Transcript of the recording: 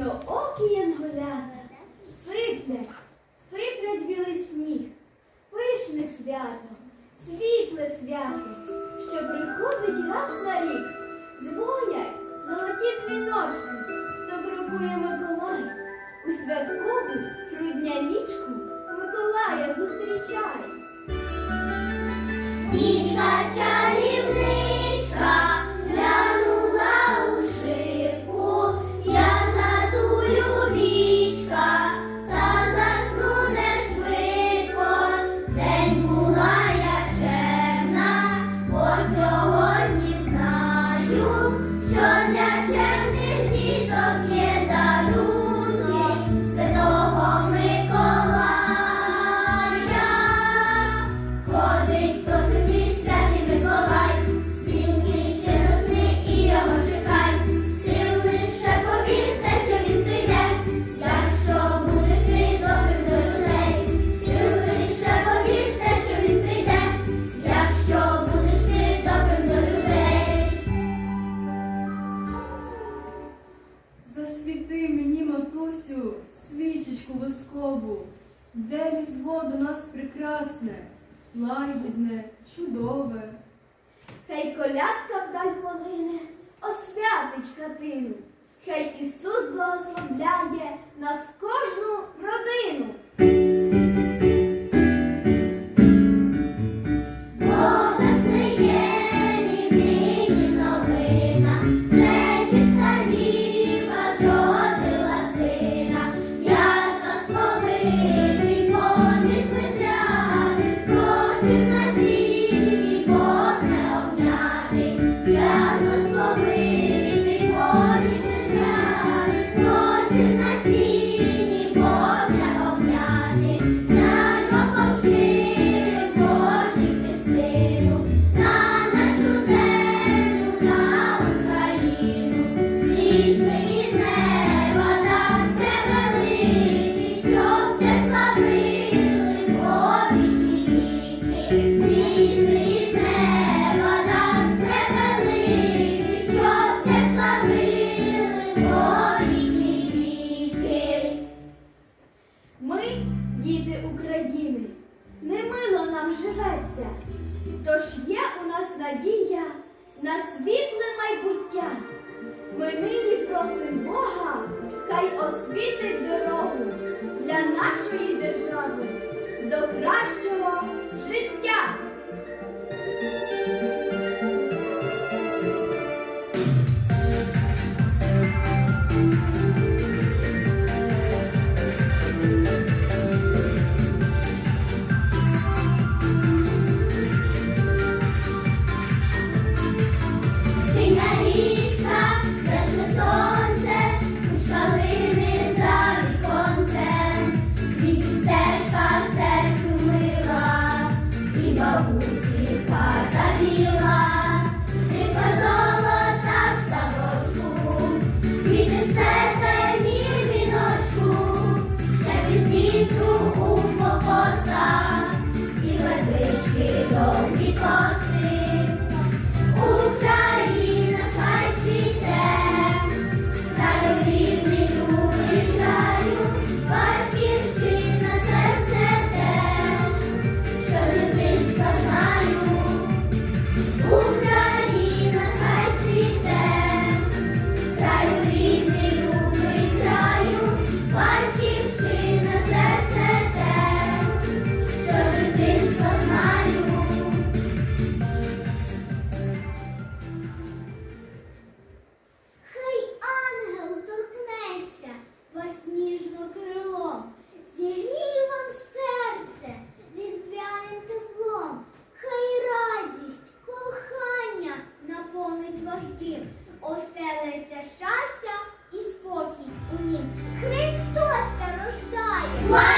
Одноокі янголята сиплять, сиплять білий сніг, пишне свято, світле свято, що приходить раз на рік, дзвонять золоті дзвіночки, то крокує Миколай. У святкову руднянічку Миколая зустрічай. Євкову, де різдво до нас прекрасне, лагідне, чудове. Хай колядка вдаль полине, освятить хатину, хай Ісус благословляє нас кожну родину. Тож є у нас надія на світле майбуття. Ми нині просимо Бога, хай освітить дорогу для нашої держави до кращого життя. оселиться щастя і спокій у нім. Христос рождає!